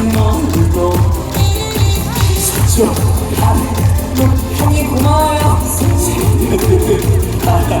주먹으로 사죠 형이 고마워요 냄새가